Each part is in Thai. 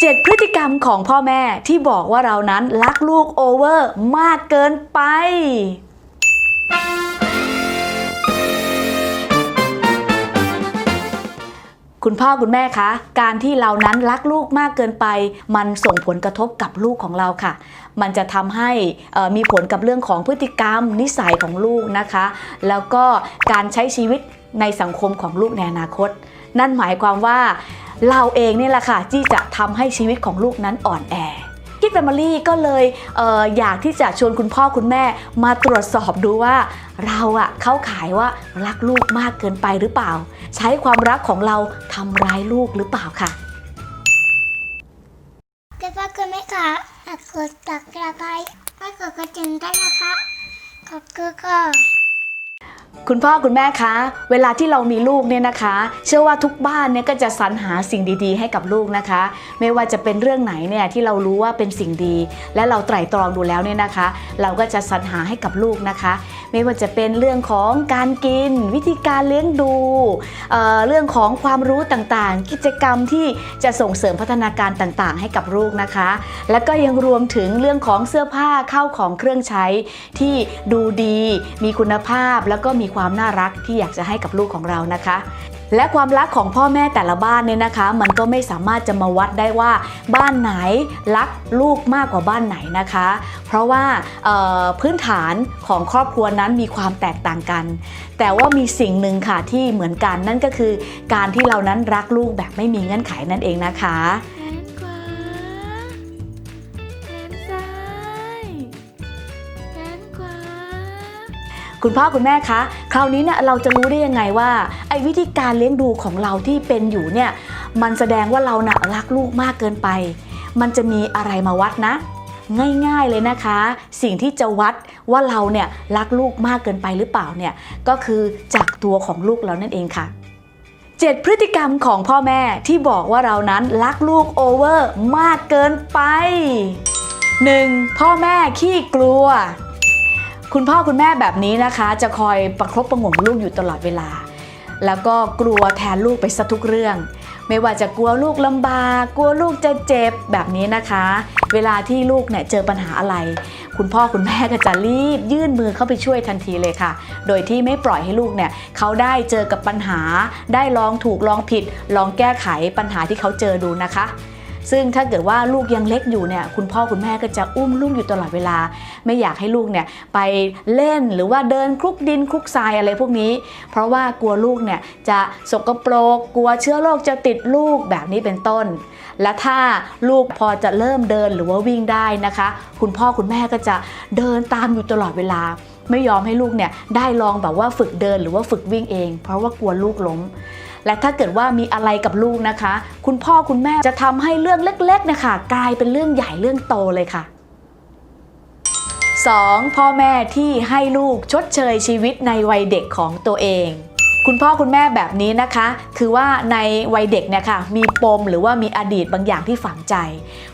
7 พฤติกรรมของพ่อแม่ที่บอกว่าเรานั้นรักลูกโอเวอร์มากเกินไป คุณพ่อคุณแม่คะ การที่เรานั้นรักลูกมากเกินไป มันส่งผลกระทบกับลูกของเราค่ะ มันจะทำให้มีผลกับเรื่องของพฤติกรรมนิสัยของลูกนะคะ แล้วก็การใช้ชีวิตในสังคมของลูกในอนาคต นั่นหมายความว่า เราเองนี่แหละค่ะที่จะทำให้ชีวิตของลูกนั้นอ่อนแอคิดแฟมิลี่ก็เลยเอออยากที่จะชวนคุณพ่อคุณแม่มาตรวจสอบดูว่า เราอะเข้าขายว่ารักลูกมากเกินไปหรือเปล่า ใช้ความรักของเราทำร้ายลูกหรือเปล่าค่ะเกิดว่าคุณไหมคะฝากดตักกระไายฝากดกระดิ่งได้นะคะขอบคุณค่ะ คุณพ่อคุณแม่คะ เวลาที่เรามีลูกเนี่ยนะคะ เชื่อว่าทุกบ้านเนี่ยก็จะสรรหาสิ่งดีๆ ให้กับลูกนะคะ ไม่ว่าจะเป็นเรื่องไหนเนี่ยที่เรารู้ว่าเป็นสิ่งดี และเราไตร่ตรองดูแล้วเนี่ยนะคะ เราก็จะสรรหาให้กับลูกนะคะ ไม่ว่าจะเป็นเรื่องของการกิน วิธีการเลี้ยงดูเเรื่องของความรู้ต่างๆ กิจกรรมที่จะส่งเสริมพัฒนาการต่างๆ ให้กับลูกนะคะ แล้วก็ยังรวมถึงเรื่องของเสื้อผ้าเข้าของเครื่องใช้ที่ดูดี มีคุณภาพแล้วก็มีความน่ารักที่อยากจะให้กับลูกของเรานะคะ และความรักของพ่อแม่แต่ละบ้านเนี่ยนะคะ มันก็ไม่สามารถจะมาวัดได้ว่า บ้านไหนรักลูกมากกว่าบ้านไหนนะคะ เพราะว่าพื้นฐานของครอบครัวนั้นมีความแตกต่างกัน แต่ว่ามีสิ่งหนึ่งค่ะที่เหมือนกันนั่นก็คือ การที่เรานั้นรักลูกแบบไม่มีเงื่อนไขนั่นเองนะคะ คุณพ่อคุณแม่คะ คราวนี้เนี่ยเราจะรู้ได้ยังไงว่า ไอ้วิธีการเลี้ยงดูของเราที่เป็นอยู่เนี่ยมันแสดงว่าเราน่ะรักลูกมากเกินไป มันจะมีอะไรมาวัดนะ ง่ายๆเลยนะคะ สิ่งที่จะวัดว่าเราเนี่ยรักลูกมากเกินไปหรือเปล่าเนี่ยก็คือจากตัวของลูกเรานั่นเองค่ะ7พฤติกรรมของพ่อแม่ที่บอกว่าเรานั้นรักลูกโอเวอร์มากเกินไป 1. พ่อแม่ขี้กลัว คุณพ่อคุณแม่แบบนี้นะคะ จะคอยประคบประหงมลูกอยู่ตลอดเวลา แล้วก็กลัวแทนลูกไปซะทุกเรื่อง ไม่ว่าจะกลัวลูกลำบาก กลัวลูกจะเจ็บแบบนี้นะคะ เวลาที่ลูกเนี่ยเจอปัญหาอะไร คุณพ่อคุณแม่ก็จะรีบยื่นมือเข้าไปช่วยทันทีเลยค่ะ โดยที่ไม่ปล่อยให้ลูกเนี่ยเขาได้เจอกับปัญหา ได้ลองถูกลองผิด ลองแก้ไขปัญหาที่เขาเจอดูนะคะ ซึ่งถ้าเกิดว่าลูกยังเล็กอยู่เนี่ยคุณพ่อคุณแม่ก็จะอุ้มลูกอยู่ตลอดเวลา ไม่อยากให้ลูกเนี่ยไปเล่นหรือว่าเดินคลุกดินคลุกทรายอะไรพวกนี้ เพราะว่ากลัวลูกเนี่ยจะสกปรกกลัวเชื้อโรคจะติดลูกแบบนี้เป็นต้น และถ้าลูกพอจะเริ่มเดินหรือว่าวิ่งได้นะคะ คุณพ่อคุณแม่ก็จะเดินตามอยู่ตลอดเวลาไม่ยอมให้ลูกเนี่ยได้ลองแบบว่าฝึกเดินหรือว่าฝึกวิ่งเอง เพราะว่ากลัวลูกล้ม และถ้าเกิดว่ามีอะไรกับลูกนะคะ คุณพ่อคุณแม่จะทำให้เรื่องเล็กๆเนะคะกลายเป็นเรื่องใหญ่เรื่องโตเลยค่ะ 2. พ่อแม่ที่ให้ลูกชดเชยชีวิตในวัยเด็กของตัวเองคุณพ่อคุณแม่แบบนี้นะคะ คือว่าในวัยเด็กเนี่ยค่ะมีปมหรือว่ามีอดีตบางอย่างที่ฝังใจ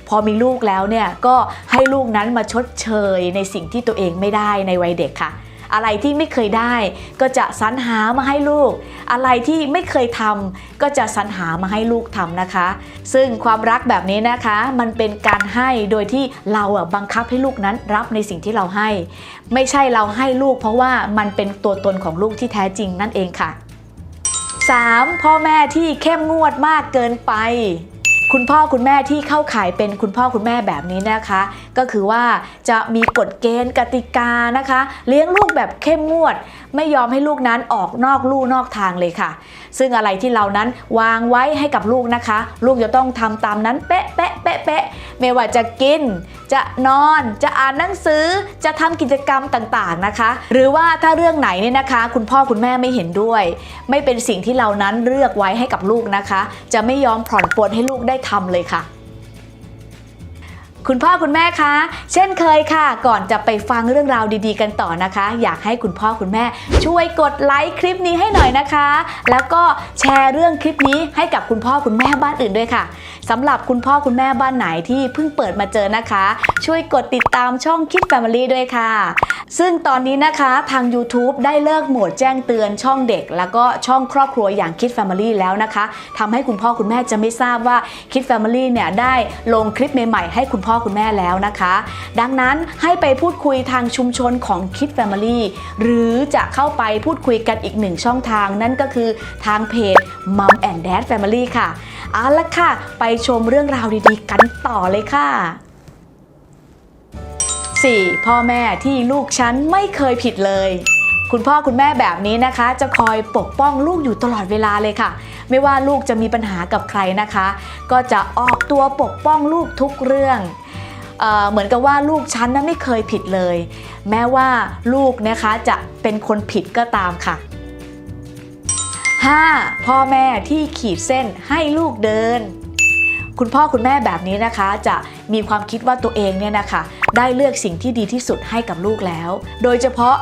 พอมีลูกแล้วเนี่ยก็ให้ลูกนั้นมาชดเชยในสิ่งที่ตัวเองไม่ได้ในวัยเด็กค่ะ อะไรที่ไม่เคยได้ ก็จะสรรหามาให้ลูก อะไรที่ไม่เคยทำก็จะสรรหามาให้ลูกทำนะคะ ซึ่งความรักแบบนี้นะคะ มันเป็นการให้โดยที่เราอะบังคับให้ลูกนั้นรับในสิ่งที่เราให้ ไม่ใช่เราให้ลูก เพราะว่ามันเป็นตัวตนของลูกที่แท้จริงนั่นเองค่ะ 3. พ่อแม่ที่เข้มงวดมากเกินไป คุณพ่อคุณแม่ที่เข้าข่ายเป็นคุณพ่อคุณแม่แบบนี้นะคะ ก็คือว่าจะมีกฎเกณฑ์กติกานะคะ เลี้ยงลูกแบบเข้มงวด ไม่ยอมให้ลูกนั้นออกนอกลู่นอกทางเลยค่ะ ซึ่งอะไรที่เรานั้นวางไว้ให้กับลูกนะคะ ลูกจะต้องทำตามนั้นเป๊ะเป๊ะเป๊ะเป๊ะไม่ว่าจะกิน จะนอนจะอ่านหนังสือจะทำกิจกรรมต่างๆนะคะ หรือว่าถ้าเรื่องไหนเนี่ยนะคะ คุณพ่อคุณแม่ไม่เห็นด้วย ไม่เป็นสิ่งที่เรานั้นเลือกไว้ให้กับลูกนะคะ จะไม่ยอมผ่อนปลนให้ลูกได้ทำเลยค่ะ คุณพ่อคุณแม่คะ เช่นเคยค่ะ ก่อนจะไปฟังเรื่องราวดีๆ กันต่อนะคะ อยากให้คุณพ่อคุณแม่ ช่วยกดไลค์คลิปนี้ให้หน่อยนะคะ แล้วก็แชร์เรื่องคลิปนี้ให้กับคุณพ่อคุณแม่บ้านอื่นด้วยค่ะสำหรับคุณพ่อคุณแม่บ้านไหนที่เพิ่งเปิดมาเจอนะคะ ช่วยกดติดตามช่องคิดแฟมิลี่ด้วยค่ะ ซึ่งตอนนี้นะคะทาง YouTube ได้เลิกโหมดแจ้งเตือนช่องเด็ก แล้วก็ช่องครอบครัวอย่างคิด Family แล้วนะคะทำให้คุณพ่อคุณแม่จะไม่ทราบว่าคิด Family เนี่ยได้ลงคลิปใหม่ๆให้คุณพ่อคุณแม่แล้วนะคะ ดังนั้นให้ไปพูดคุยทางชุมชนของคิด Family หรือจะเข้าไปพูดคุยกันอีกหนึ่งช่องทาง นั่นก็คือทางเพจ Mom and Dad Family ค่ะเอาละค่ะ ไปชมเรื่องราวดีๆ กันต่อเลยค่ะ 4. พ่อแม่ที่ลูกฉันไม่เคยผิดเลยคุณพ่อคุณแม่แบบนี้นะคะ จะคอยปกป้องลูกอยู่ตลอดเวลาเลยค่ะ ไม่ว่าลูกจะมีปัญหากับใครนะคะ ก็จะออกตัวปกป้องลูกทุกเรื่อง เหมือนกับว่าลูกฉันนั้นไม่เคยผิดเลย แม้ว่าลูกนะคะจะเป็นคนผิดก็ตามค่ะ 5. พ่อแม่ที่ขีดเส้นให้ลูกเดิน คุณพ่อคุณแม่แบบนี้นะคะจะมีความคิดว่าตัวเองเนี่ยนะคะ ได้เลือกสิ่งที่ดีที่สุดให้กับลูกแล้ว โดยเฉพาะ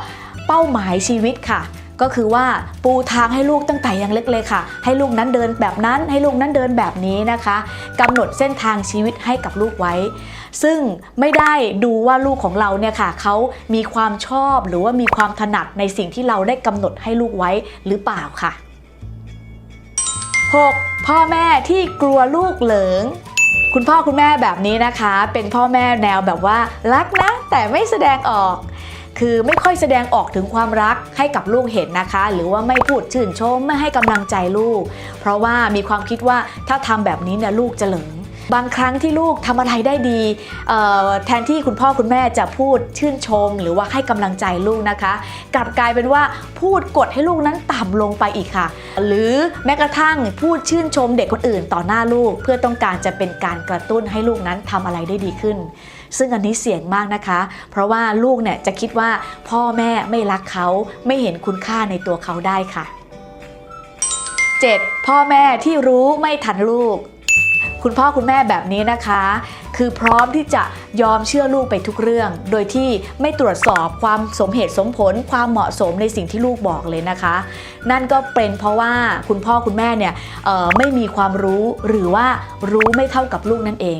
เป้าหมายชีวิตค่ะ ก็คือว่าปูทางให้ลูกตั้งแต่ยังเล็กเลยค่ะ ให้ลูกนั้นเดินแบบนั้น ให้ลูกนั้นเดินแบบนี้นะคะกำหนดเส้นทางชีวิตให้กับลูกไว้ ซึ่งไม่ได้ดูว่าลูกของเราเนี่ยค่ะเขามีความชอบหรือว่ามีความถนัดในสิ่งที่เราได้กำหนดให้ลูกไว้หรือเปล่าค่ะ 6. พ่อแม่ที่กลัวลูกเหลิงคุณพ่อคุณแม่แบบนี้นะคะ เป็นพ่อแม่แนวแบบว่ารักนะ แต่ไม่แสดงออก คือไม่ค่อยแสดงออกถึงความรักให้กับลูกเห็นนะคะ หรือว่าไม่พูดชื่นชมไม่ให้กำลังใจลูก เพราะว่ามีความคิดว่าถ้าทำแบบนี้เนี่ยลูกจะเหลิงบางครั้งที่ลูกทำอะไรได้ดี แทนที่คุณพ่อคุณแม่จะพูดชื่นชม หรือว่าให้กำลังใจลูกนะคะ กลับกลายเป็นว่าพูดกดให้ลูกนั้นต่ำลงไปอีกค่ะ หรือแม้กระทั่งพูดชื่นชมเด็กคนอื่นต่อหน้าลูก เพื่อต้องการจะเป็นการกระตุ้นให้ลูกนั้นทำอะไรได้ดีขึ้น ซึ่งอันนี้เสี่ยงมากนะคะ เพราะว่าลูกเนี่ยจะคิดว่าพ่อแม่ไม่รักเขาไม่เห็นคุณค่าในตัวเขาได้ค่ะ 7. พ่อแม่ที่รู้ไม่ทันลูก คุณพ่อคุณแม่แบบนี้นะคะ คือพร้อมที่จะยอมเชื่อลูกไปทุกเรื่อง โดยที่ไม่ตรวจสอบความสมเหตุสมผล ความเหมาะสมในสิ่งที่ลูกบอกเลยนะคะ นั่นก็เป็นเพราะว่าคุณพ่อคุณแม่เนี่ยไม่มีความรู้หรือว่ารู้ไม่เท่ากับลูกนั่นเอง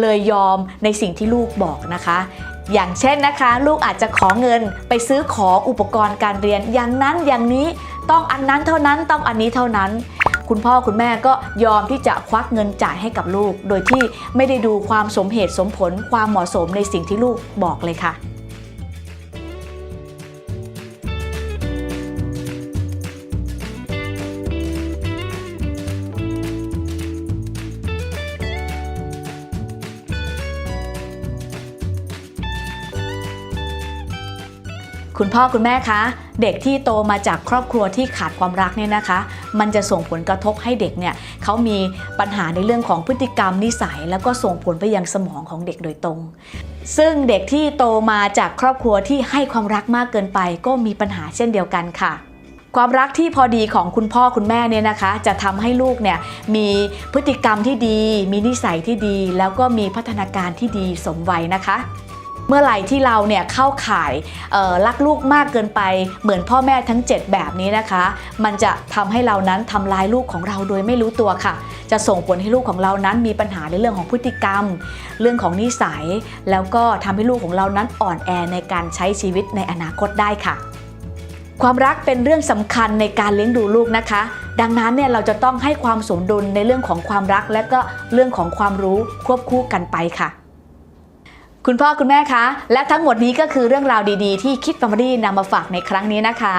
เลยยอมในสิ่งที่ลูกบอกนะคะอย่างเช่นนะคะ ลูกอาจจะขอเงินไปซื้อของอุปกรณ์การเรียน อย่างนั้นอย่างนี้ต้องอันนั้นเท่านั้นต้องอันนี้เท่านั้น คุณพ่อคุณแม่ก็ยอมที่จะควักเงินจ่ายให้กับลูก โดยที่ไม่ได้ดูความสมเหตุสมผลความเหมาะสมในสิ่งที่ลูกบอกเลยค่ะ คุณพ่อคุณแม่คะเด็กที่โตมาจากครอบครัวที่ขาดความรักเนี่ยนะคะ มันจะส่งผลกระทบให้เด็กเนี่ยเขามีปัญหาในเรื่องของพฤติกรรมนิสัย แล้วก็ส่งผลไปยังสมองของเด็กโดยตรง ซึ่งเด็กที่โตมาจากครอบครัวที่ให้ความรักมากเกินไป ก็มีปัญหาเช่นเดียวกันค่ะความรักที่พอดีของคุณพ่อคุณแม่เนี่ยนะคะ จะทำให้ลูกเนี่ยมีพฤติกรรมที่ดี มีนิสัยที่ดี แล้วก็มีพัฒนาการที่ดีสมวัยนะคะ เมื่อไหร่ที่เราเนี่ยเข้าข่ายรักลูกมากเกินไป เหมือนพ่อแม่ทั้ง 7 แบบนี้นะคะ มันจะทำให้เรานั้นทำลายลูกของเราโดยไม่รู้ตัวค่ะ จะส่งผลให้ลูกของเรานั้นมีปัญหาในเรื่องของพฤติกรรม เรื่องของนิสัย แล้วก็ทำให้ลูกของเรานั้นอ่อนแอในการใช้ชีวิตในอนาคตได้ค่ะความรักเป็นเรื่องสำคัญในการเลี้ยงดูลูกนะคะ ดังนั้นเนี่ยเราจะต้องให้ความสมดุลในเรื่องของความรัก และก็เรื่องของความรู้ควบคู่กันไปค่ะ คุณพ่อคุณแม่คะ และทั้งหมดนี้ก็คือเรื่องราวดีๆ ที่คิดแฟมิลี่นำมาฝากในครั้งนี้นะคะ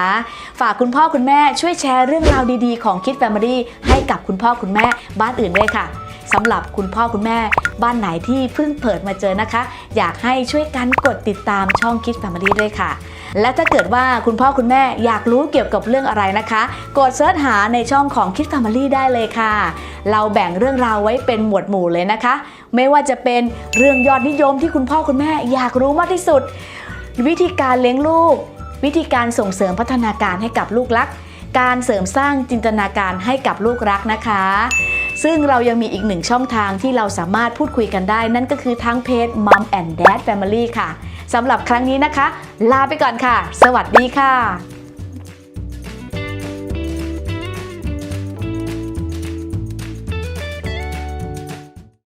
ฝากคุณพ่อคุณแม่ช่วยแชร์เรื่องราวดีๆ ของคิดแฟมิลี่ให้กับคุณพ่อคุณแม่บ้านอื่นด้วยค่ะสำหรับคุณพ่อคุณแม่บ้านไหนที่เพิ่งเปิดมาเจอนะคะ อยากให้ช่วยกันกดติดตามช่องคิดแฟมิลี่ด้วยค่ะ และถ้าเกิดว่าคุณพ่อคุณแม่อยากรู้เกี่ยวกับเรื่องอะไรนะคะ กดเสิร์ชหาในช่องของคิดแฟมิลี่ได้เลยค่ะ เราแบ่งเรื่องราวไว้เป็นหมวดหมู่เลยนะคะ ไม่ว่าจะเป็นเรื่องยอดนิยมที่คุณพ่อคุณแม่อยากรู้มากที่สุด วิธีการเลี้ยงลูก วิธีการส่งเสริมพัฒนาการให้กับลูกรัก การเสริมสร้างจินตนาการให้กับลูกรักนะคะ ซึ่งเรายังมีอีกหนึ่งช่องทางที่เราสามารถพูดคุยกันได้ นั่นก็คือทางเพจ Mom and Dad Family ค่ะสำหรับครั้งนี้นะคะ ลาไปก่อนค่ะ สวัสดีค่ะ